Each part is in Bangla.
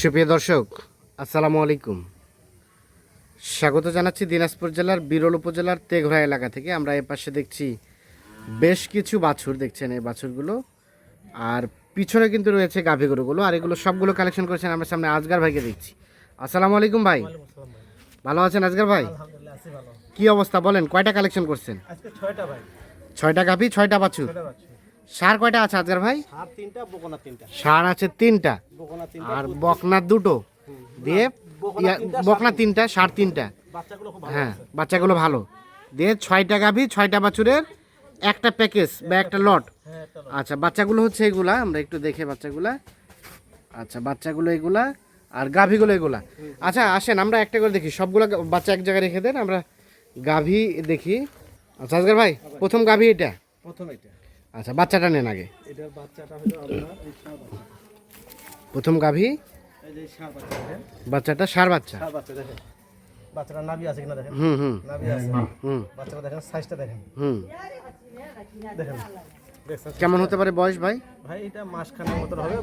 সুপ্রিয় দর্শক আসসালামু আলাইকুম। স্বাগত জানাচ্ছি দিনাজপুর জেলার বিরল উপজেলার তেঘরা এলাকা থেকে। আমরা এ পাশে দেখছি বেশ কিছু বাছুর দেখছেন এই বাছুরগুলো। আর পিছনে কিন্তু রয়েছে গাভী গরুগুলো আর এগুলো সবগুলো কালেকশন করেছেন আমরা সামনে আজগার ভাইকে দেখছি। আসসালামু আলাইকুম ভাই। ভালো আছেন আজগার ভাই? কি অবস্থা বলেন কয়টা কালেকশন করছেন? ছয়টা ভাই। ছয়টা গাভী ছয়টা বাছুর। সার কয়টা আছে আজগার ভাই? সার তিনটা বকনা তিনটা। সার আছে তিনটা? বকনা তিনটা আর বকনা দুটো? দিয়ে বকনা তিনটা, সার তিনটা। হ্যাঁ বাচ্চাগুলো ভালো। দিয়ে ছয়টা গাভী ছয়টা বাছুরের একটা প্যাকেজ বা একটা লট। হ্যাঁ একটা লোক। আচ্ছা বাচ্চাগুলো হচ্ছে এগুলা আমরা একটু দেখে বাচ্চাগুলা। আচ্ছা বাচ্চাগুলো এগুলা আর গাভীগুলো এগুলা। আচ্ছা আসেন আমরা একটা করে দেখি। সবগুলা বাচ্চা এক জায়গায় রেখে দেন আমরা গাভী দেখি। আচ্ছা আজগার ভাই প্রথম গাভী এটা? প্রথম এটা। আচ্ছা বাচ্চাটা নেন আগে। এটার বাচ্চাটা হলো আপনার এই ষাঁড় বাচ্চা। প্রথম গাভী? এই যে ষাঁড় বাচ্চা দেখেন। বাচ্চাটা সার বাচ্চা। ষাঁড় বাচ্চা দেখেন। বাচ্চাটা নাভি আছে কিনা দেখেন? হুম হুম। নাভি আছে। হুম। বাচ্চাটা দেখেন সাইজটা দেখেন। হুম। দেখেন। কেমন হতে পারে বয়স ভাই? ভাই এটা মাসখানের মতন হবে।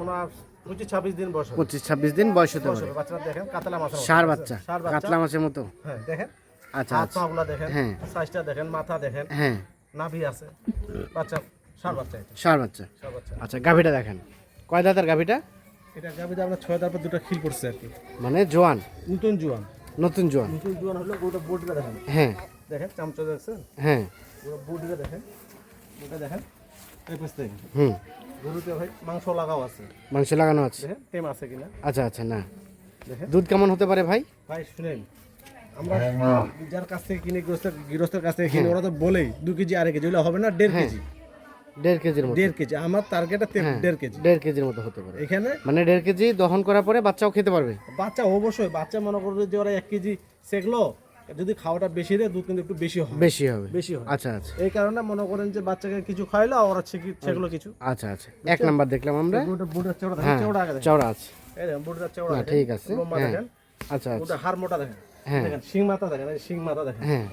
মনে হয় পঁচিশ ছাব্বিশ দিন বয়স পঁচিশ ছাব্বিশ দিন বয়স হতে পারে। বাচ্চাটা দেখেন কাতলা মাছ সার বাচ্চা। সার কাতলা মাছের মতো। হ্যাঁ দেখেন। আচ্ছা হাত আচ্ছা পাগুলা দেখেন। হ্যাঁ। সাইজটা দেখেন মাথা দেখেন। হ্যাঁ। নাভি আছে। বাচ্চা সার বাচ্চা এটা। সার বাচ্চা। আচ্ছা গাভীটা দেখেন। কয় দাঁতের গাভীটা? এটা গাভিতে আপনার ছয় তারপর দুটো খিল পড়ছে আর কি। মানে জোয়ান? নতুন জুয়ান। নতুন জোয়ান। নতুন জুয়ান হলো গোটা বডিটা দেখেন। হ্যাঁ। দেখেন চামচা দেখছেন? হ্যাঁ। পুরো বডিটা দেখেন। ওটা দেখেন এই পাশ থেকে। হুম। গরুতে ভাই মাংস লাগাও আছে। মাংস লাগানো আছে। টেম আছে কিনা? আচ্ছা আচ্ছা না। দুধ কেমন হতে পারে ভাই? ভাই শুনেন। আমরা যার কাছ থেকে কিনে গৃহস্থ গৃহস্থের কাছ থেকে কিনে ওরা তো বলেই দু কেজি আড়াই কেজি ওগুলো হবে না দেড় কেজি। দেড় কেজির মতো। দেড় কেজি। আমার টার্গেট দেড় কেজি। দেড় কেজির মতো হতে পারে। এখানে মানে দেড় কেজি দহন করার পরে বাচ্চাও খেতে পারবে। বাচ্চা অবশ্যই বাচ্চা মনে করবে যে ওরা এক কেজি সেকলো যদি খাওয়াটা বেশি দেয় দুধ কিন্তু একটু বেশি হয়। বেশি হবে। বেশি হয়। আচ্ছা আচ্ছা। এই কারণে মনে করেন যে বাচ্চাকে কিছু খাইলো আর ওরা সেগুলো কিছু। আচ্ছা আচ্ছা। এক নাম্বার দেখলাম আমরা। বুটের চওড়া হ্যাঁ চওড়া আছে। এই দেখেন বুটের চওড়া ঠিক আছে। হ্যাঁ। আচ্ছা আচ্ছা। হাড় মোটা দেখেন। হ্যাঁ দেখেন শিং মাথা দেখেন শিং মাথা দেখেন। হ্যাঁ।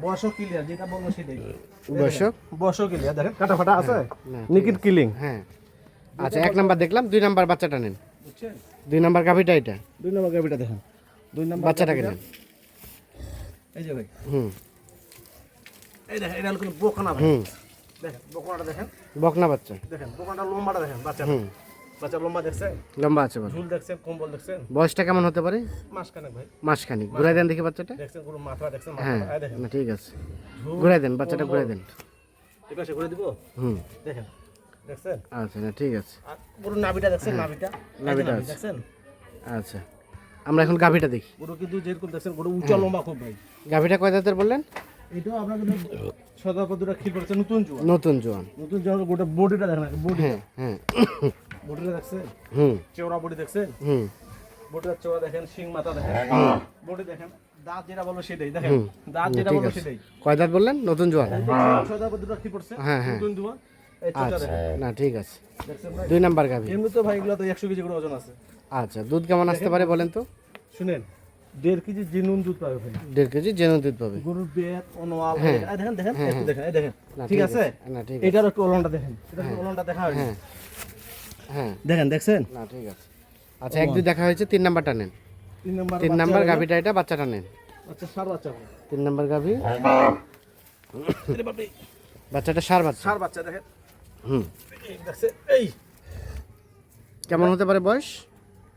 বয়সও ক্লিয়ার যেটা সেটাই। ক্লিয়ার দেখেন কাটা ফাটা আছে না, নিকিট কিলিং। হ্যাঁ। আচ্ছা এক নাম্বার দেখলাম দুই নাম্বার বাচ্চাটা নেন। দুই নাম্বার গাভীটা এটা। দুই নম্বর গাবিটা দেখেন। দুই নম্বর বাচ্চাটাকে গাভীটা- নেন। এই যে ভাই। হুম। এই দেখেন এটা কিন্তু বোকনা ভাই দেখেন বোকনাটা দেখেন। বকনা বাচ্চা। দেখেন বোকনাটা লম্বাটা দেখেন বাচ্চা হুম। বাচ্চা লম্বা দেখছেন? লম্বা আছে ঝুল দেখছেন কম্বল দেখছেন? বয়সটা কেমন হতে পারে? মাসখানেক ভাই। মাসখানিক। ঘুরাই দেন দেখি বাচ্চাটা। দেখছেন পুরো মাথা দেখছেন হ্যাঁ না ঠিক আছে। ঝুল ঘুরাই দেন বাচ্চাটা ঘুরাই দেন। ঠিক আছে দিব? হুম। দেখেন দেখছেন? আচ্ছা না ঠিক আছে। পুরো নাভিটা দেখছেন নাভিটা? এই যে হ্যাঁ। নাভিটা দেখছেন? আচ্ছা আমরা এখন গাভীটা দেখি। পুরো কিন্তু যেরকম দেখছেন উঁচা লম্বা খুব ভাই। গাভীটা কয় দাঁতের বললেন? এটাও আপনার কিন্তু সদা পদ্ধতিটা খিল পড়ছে নতুন জোয়া নতুন জোয়ান। নতুন জোয়া গোটা বডিটা দেখেন বডি। হ্যাঁ হ্যাঁ। বডিটা দেখছেন? হুম। চওড়া বডি দেখছেন? হুম। বডিটা চওড়া দেখেন শিং মাথা দেখেন। বডি দেখেন দাঁত যেটা বলব সেটাই দেখেন? দাঁত যেটা আছে। সেটাই। কয় দাঁত বললেন? নতুন জোয়ান? সদা পদ্ধতিটা খিল পড়ছে হ্যাঁ, হ্যাঁ। নতুন জোয়া এই চোটা আচ্ছা না ঠিক আছে। দুই নাম্বার গাভী। এমনি তো ভাই এগুলো তো একশো কেজি করে ওজন আছে। আচ্ছা দুধ কেমন আসতে পারে বলেন তো? শুনেন দেড় কেজি জিনুন দুধ পাবে ভাই। দেড় কেজি জেনো দুধ পাবে। গরুর বেত অনোয়াল হ্যাঁ। দেখেন দেখেন একটু দেখেন এই দেখেন না ঠিক আছে? না ঠিক এটার একটু ওলনটা দেখেন এটা ওলনটা দেখা হয়নি হ্যাঁ। হ্যাঁ। দেখেন দেখছেন? না ঠিক আছে। আচ্ছা এক দুই দেখা হয়েছে তিন নাম্বারটা নেন। তিন নম্বর তিন নাম্বার গাভীটা এটা বাচ্চাটা নেন। আচ্ছা সার বাচ্চা তিন নাম্বার গাভী। বাচ্চাটা সার বাচ্চা। সার বাচ্চা দেখেন। হুম। দেখছেন এই। কেমন হতে পারে বয়স?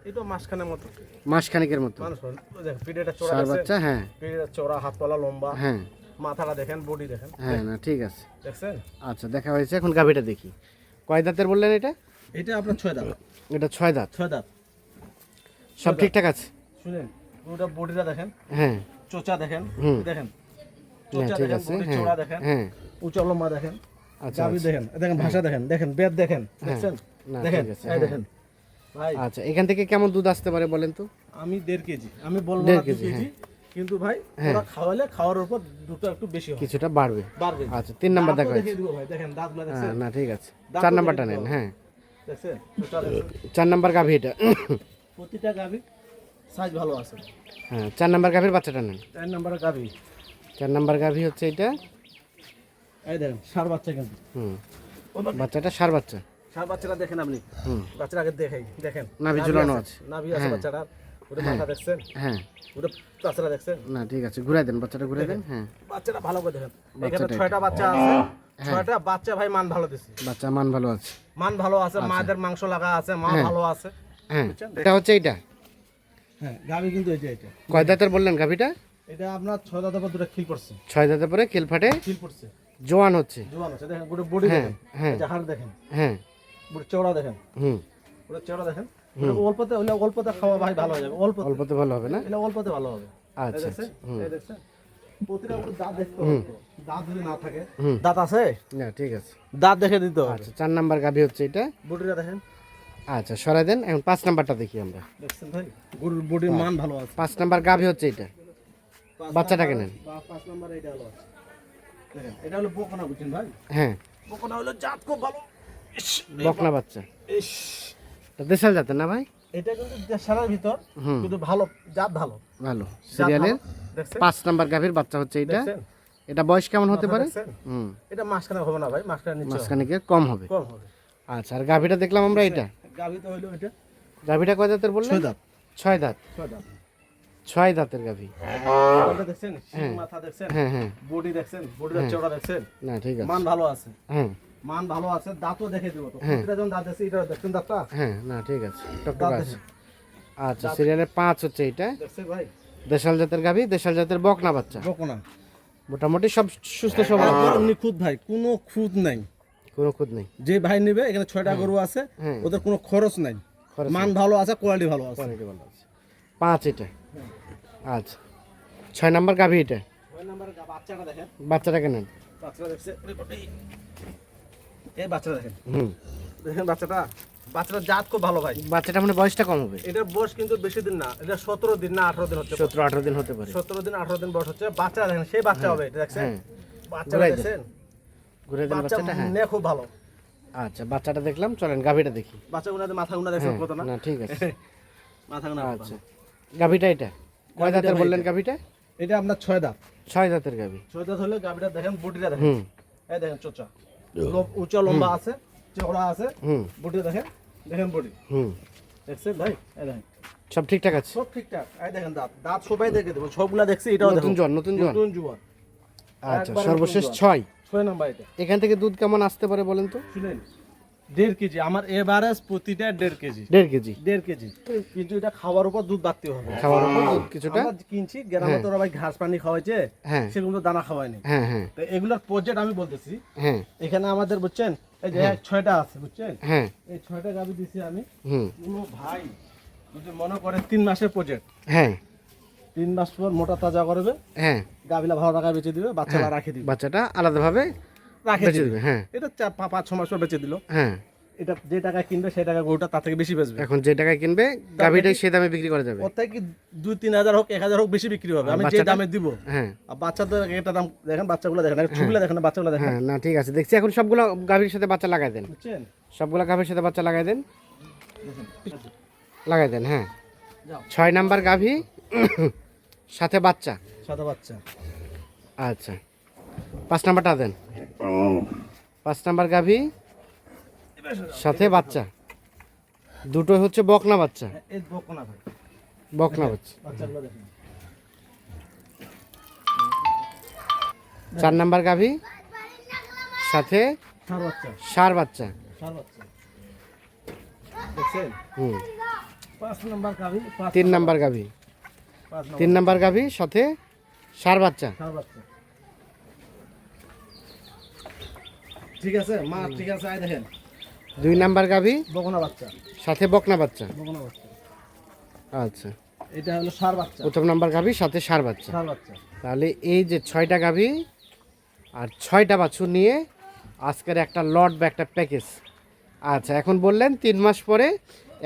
এই তো মাসখানের মতো। মাস খানিকের মতো। মানুষ দেখেন পিঠেটা চড়া বাচ্চা হ্যাঁ। পিঠেটা চড়া হাত পালা লম্বা। হ্যাঁ। মাথাটা দেখেন বডি দেখেন। হ্যাঁ না ঠিক আছে। দেখছেন? আচ্ছা দেখা হয়েছে এখন গাভীটা দেখি। কয় দাঁতের বললেন এটা? এটা আপনার ছয় দাঁত। এটা ছয় দাঁত। ছয় দাঁত। সব ঠিকঠাক আছে? শুনেন পুরোটা বডিটা দেখেন। হ্যাঁ। চোচা দেখেন হুম। দেখেন। না চোচা ঠিক দেখেন আছে বডি হ্যাঁ চড়া দেখেন। হ্যাঁ। উঁচা লম্বা দেখেন। আচ্ছা গাভি দেখেন দেখেন ভাষা দেখেন দেখেন বেদ দেখেন দেখছেন? দেখেন ঠিক আছে, এই হ্যাঁ। দেখেন। আচ্ছা এখান থেকে কেমন দুধ আসতে পারে বলেন তো? আমি দেড় কেজি। আমি বলব দেড় কেজি, কেজি কিন্তু ভাই ওরা খাওয়ালে খাওয়ার উপর দুটো একটু বেশি হবে কিছুটা বাড়বে। বাড়বে। আচ্ছা তিন নাম্বার দেখা হয়েছে। ভাই দেখেন দাঁতগুলো হ্যাঁ দেখছেন? না ঠিক আছে। চার নাম্বারটা নেন হ্যাঁ। দেখছেন? চার নাম্বার গাভী এটা। প্রতিটা গাভি সাইজ ভালো আছে। হ্যাঁ চার নাম্বার গাভীর বাচ্চাটা নেন। চার নাম্বার গাভি। চার নাম্বার গাভী হচ্ছে এটা? এই দেখেন সার বাচ্চা কিন্তু। হুম। বাচ্চাটা সার বাচ্চা। সার বাচ্চাটা দেখেন আপনি। বাচ্চাটা আগে দেখেন দেখেন। নাভি ঝুলানো আছে। নাভি আছে বাচ্চাটার ওটা মাথা দেখছেন? হ্যাঁ। ওটা বাচ্চাটা দেখছেন? না ঠিক আছে ঘুরাই দেন বাচ্চাটা ঘুরাই দেন হ্যাঁ। বাচ্চাটা ভালো করে দেখেন। এখানে ছয়টা বাচ্চা আছে। ছয়টা বাচ্চা ভাই মান ভালো দিছি। বাচ্চা মান ভালো আছে। মান ভালো আছে মাদের মাংস লাগা আছে মা ভালো আছে। হ্যাঁ। এটা হচ্ছে এইটা? হ্যাঁ গাবি কিন্তু যে এটা কয় দাঁতের বললেন গাভিটা? এটা আপনার ছয় দাদা পর দুটো খিল করছে ছয় দাঁতের পরে কেল ফাটে? খিল করছে জোয়ান হচ্ছে। জোয়ান আছে দেখেন গোটা বডি হ্যাঁ, দেখেন। হ্যাঁ। হাড় দেখেন। হ্যাঁ। চওড়া দেখেন। হুম। চওড়া দেখেন। অল্পতে হলে অল্পতে খাওয়া ভাই ভালো হয়ে যাবে। অল্প অল্পতে ভালো হবে না? এটা অল্পতে ভালো হবে। আচ্ছা দেখছেন? হুম। প্রতিটা করে দাঁত দেখতে হবে দাঁত যদি না থাকে। দাঁত আছে? না ঠিক আছে। দাঁত দেখে দিতে আচ্ছা চার নাম্বার গাভি হচ্ছে এটা? দেখেন। আচ্ছা সরাই দেন। এখন পাঁচ নাম্বারটা দেখি আমরা। দেখছেন ভাই? গরুর বডির মান ভালো আছে। পাঁচ নাম্বার গাভি হচ্ছে এটা। বাচ্চাটাকে নেন। পাঁচ নাম্বার এটা হলো। আছে এটা হলো বকনা বুঝছেন ভাই। হ্যাঁ। বকনা হলো জাত খুব ভালো। বকনা বাচ্চা। দেশাল জাতের না ভাই? এটা কিন্তু দেশালার ভিতর কিন্তু ভালো জাত ভালো। ভালো। সিরিয়ালের পাঁচ নাম্বার গাভির বাচ্চা হচ্ছে এটা এটা বয়স কেমন হতে পারে? হুম। এটা মাঝখানে হবে না ভাই মাঝখানে নিচে গিয়ে কম হবে। কম হবে। আচ্ছা আর গাভিটা দেখলাম আমরা এটা গাভি তো হইল এটা। গাভিটা কয় দাঁতের বললেন? ছয় দাঁত। ছয় দাঁত। ছয় দাঁত। ছয় দাঁতের গাভি। দেখছেন? মাথা দেখছেন? হ্যাঁ হ্যাঁ। বডি দেখছেন? বডিটা চওড়া দেখছেন? না ঠিক আছে। মান ভালো আছে। হ্যাঁ। মান ভালো আছে দাঁতও দেখে দিব তো। প্রতিটা যখন দাঁত আছে এটা দেখছেন দাঁতটা? হ্যাঁ না ঠিক আছে। টকটক আছে। আচ্ছা সিরিয়ালের পাঁচ হচ্ছে এটা দেখছেন ভাই? দেশাল জাতের গাভি দেশাল জাতের বকনা বাচ্চা। বকনা। মোটামুটি সব সুস্থ সবল। নিখুঁত ভাই কোনো খুঁত নাই। কোনো খুদ নেই। যে ভাই নেবে এখানে ছয়টা গরু আছে হ্যাঁ। ওদের কোনো খরচ নাই। মান ভালো আছে কোয়ালিটি ভালো আছে। কোয়ালিটি ভালো আছে। পাঁচ এটা। আচ্ছা। ছয় নাম্বার গাভি এটা। ছয় নাম্বারের বাচ্চাটা দেখেন। বাচ্চাটাকে নেন। বাচ্চাটা দেখছে। এই- বাচ্চাটা দেখেন। দেখেন বাচ্চাটা? বাচ্চাটা জাত খুব ভালো ভাই। বাচ্চাটা মানে বয়সটা কম হবে। এটার বয়স কিন্তু বেশি দিন না। এটা সতেরো দিন না আঠারো দিন হচ্ছে সতেরো আঠারো দিন হতে পারে। সতেরো দিন আঠারো দিন বয়স হচ্ছে। বাচ্চা দেখেন সেই বাচ্চা হবে এটা দেখছেন? হ্যাঁ। বাচ্চা দেখছেন? ঘুরে দেন বাচ্চাটা হ্যাঁ। খুব ভালো। আচ্ছা বাচ্চাটা দেখলাম চলেন গাভিটা দেখি। বাচ্চা মাথা গুনা দেখছেন হ্যাঁ, কত না? না ঠিক আছে। মাথা আচ্ছা। গাভিটা এটা? কয় দাঁতের বললেন গাভিটা? এটা আপনার ছয় দাঁত। ছয় দাঁতের গাভী। ছয় দাঁত হলে গাভীটা দেখেন বুটিটা দেখেন। এই দেখেন চোচা। উঁচা লম্বা আছে চওড়া আছে। বুটিটা দেখেন দেখেন বুটি হুম। দেখছেন ভাই? এই দেখেন। সব ঠিকঠাক আছে? সব ঠিকঠাক। এই দেখেন দাঁত। দাঁত সবাই দেখে দেবো সবগুলা দেখছি এটাও নতুন দেখুন নতুন জোয়ান? নতুন জুয়ান। আচ্ছা সর্বশেষ ছয়। ছয় নাম্বার এটা। এখান থেকে দুধ কেমন আসতে পারে বলেন তো? শুনেন দেড় কেজি। আমার এভারেজ প্রতিটা দেড় কেজি। দেড় কেজি। দেড় কেজি। কিন্তু এটা খাওয়ার উপর দুধ বাড়তে হবে। খাওয়ার উপর দুধ কিছুটা? আমরা কিনছি গ্রামে তো ভাই ঘাস পানি খাওয়াইছে হ্যাঁ। সেগুলো তো দানা খাওয়ায়নি। হ্যাঁ হ্যাঁ। তো এগুলোর প্রজেক্ট আমি বলতেছি। হ্যাঁ। এখানে আমাদের বুঝছেন এই যে ছয়টা আছে বুঝছেন? হ্যাঁ। এই ছয়টা গাবি দিছি আমি। কোনো ভাই যদি মনে করে তিন মাসের প্রজেক্ট হ্যাঁ। তিন মাস পর মোটা তাজা করবে হ্যাঁ। গাবিলা ভালো টাকা বেচে দিবে বাচ্চাটা রাখে দিবে। বাচ্চাটা আলাদাভাবে রাখে হ্যাঁ। এটা পাঁচ ছ মাস পর বেচে দিল। হ্যাঁ। এটা যে টাকা কিনবে সেই টাকা গরুটা তার থেকে বেশি বেচবে। এখন যে টাকায় কিনবে গাভিটাই সে দামে বিক্রি করা যাবে। ওর থেকে কি দুই তিন হাজার হোক এক হাজার হোক বেশি বিক্রি হবে। আমি যে দামে দিব। হ্যাঁ। আর বাচ্চাদের এটা দাম দেখেন বাচ্চাগুলো দেখেন ছবিগুলো দেখেন বাচ্চাগুলো দেখেন। হ্যাঁ না ঠিক আছে। দেখছি এখন সবগুলো গাভীর সাথে বাচ্চা লাগাই দেন। সবগুলো গাভীর সাথে বাচ্চা লাগাই দেন। লাগাই দেন হ্যাঁ। ছয় নাম্বার গাভী সাথে বাচ্চা। সাদা বাচ্চা। আচ্ছা। পাঁচ নাম্বারটা দেন। পাঁচ নাম্বার গাভী? সাথে বাচ্চা। দুটো হচ্ছে বকনা বাচ্চা। বকনা বাচ্চা। চার নাম্বার গাভী? সাথে সার বাচ্চা। হুম। তিন নাম্বার গাভী। তিন নাম্বার গাভী, সাথে সার বাচ্চা সার বাচ্চা ঠিক আছে? মা ঠিক আছে আয় দেখেন। দুই নাম্বার গাভী? বকনা বাচ্চা। সাথে বকনা বাচ্চা? বকনা বাচ্চা। আচ্ছা। এটা হলো সার বাচ্চা। প্রথম নাম্বার গাভী সাথে সার বাচ্চা। সার বাচ্চা। তাহলে এই যে ছয়টা গাভী আর ছয়টা বাছুর নিয়ে আজকের একটা লট বা একটা প্যাকেজ। আচ্ছা এখন বললেন তিন মাস পরে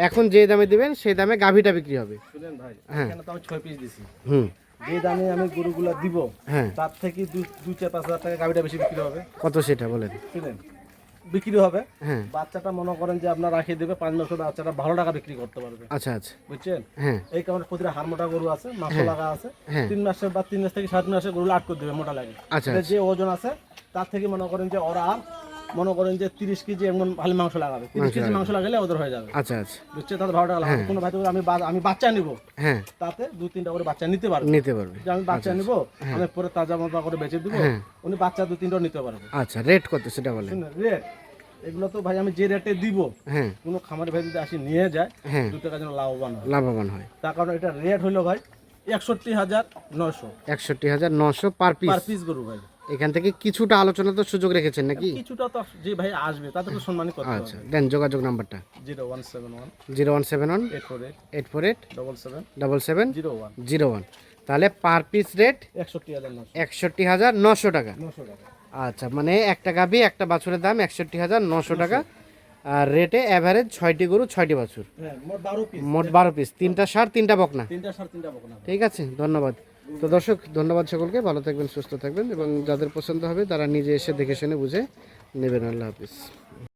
এখন যে দামে দিবেন সেই দামে গাভীটা বিক্রি হবে। শুনেন ভাই হ্যাঁ। তো আমি ছয় পিস দিছি। হুম। যে দামে আমি গরুগুলো দিব হ্যাঁ। তার থেকে দুই চার পাঁচ হাজার টাকা গাবিটা বেশি বিক্রি হবে। কত সেটা বলেন? বিক্রি হবে। হ্যাঁ। বাচ্চাটা মনে করেন যে আপনার রাখিয়ে দেবে পাঁচ মাসের বাচ্চাটা ভালো টাকা বিক্রি করতে পারবে। আচ্ছা আচ্ছা। বুঝছেন? হ্যাঁ। এই কারণে প্রতিটা হার মোটা গরু আছে মাংস লাগা আছে। হ্যাঁ। তিন মাসের বা তিন মাস থেকে সাত মাসের গরু আট করে দেবে মোটা লাগে। আচ্ছা যে ওজন আছে তার থেকে মনে করেন যে ওরা আর মনে করেন যে তিরিশ কেজি এমন ভালো মাংস লাগাবে। তিরিশ কেজি মাংস লাগালে ওদের হয়ে যাবে। আচ্ছা আচ্ছা। বুঝছে? তাদের ভালো টাকা লাগাবে কোনো ভাই আমি আমি বাচ্চা নিব। হ্যাঁ। তাতে দু তিনটা করে বাচ্চা নিতে পারবে। নিতে পারবে। যে আমি বাচ্চা নিব আমি পরে তাজা মজা করে বেচে দিব হ্যাঁ। উনি বাচ্চা দু তিনটা নিতে পারবে। আচ্ছা রেট কত সেটা বলেন। রেট এগুলো তো ভাই আমি যে রেটে দিব হ্যাঁ। কোনো খামারে ভাই যদি আসি নিয়ে যায় হ্যাঁ। দু টাকা যেন লাভবান হয়। লাভবান হয়। তার কারণ এটা রেট হলো ভাই একষট্টি হাজার নশো একষট্টি হাজার নশো পার পিস পার পিস গরু ভাই। এখান থেকে কিছুটা আলোচনা তো সুযোগ রেখেছেন নাকি? কিছুটা তো যে ভাই আসবে তাদেরকে সম্মানই করতে হবে। আচ্ছা দেন যোগাযোগ নাম্বারটা। Zero one seven one. Zero one seven one. Eight four eight eight four eight double seven double seven zero one. Zero one. তাহলে পার পিস রেট একষট্টি হাজার নশো। একষট্টি হাজার নশো টাকা। নশো টাকা। আচ্ছা মানে একটা গাভি একটা বাছুরের দাম একষট্টি হাজার নশো টাকা। আর রেটে অ্যাভারেজ ছয়টি গরু ছয়টি বাছুর। হ্যাঁ মোট বারো পিস মোট বারো পিস তিনটা সার তিনটা বকনা। তিনটা সাড়ে তিনটা বকনা। ঠিক আছে ধন্যবাদ। তো দর্শক, ধন্যবাদ সকলকে। ভালো থাকবেন, সুস্থ থাকবেন এবং যাদের পছন্দ হবে তারা নিজে এসে দেখে শুনে বুঝে নেবেন। আল্লাহ হাফিজ।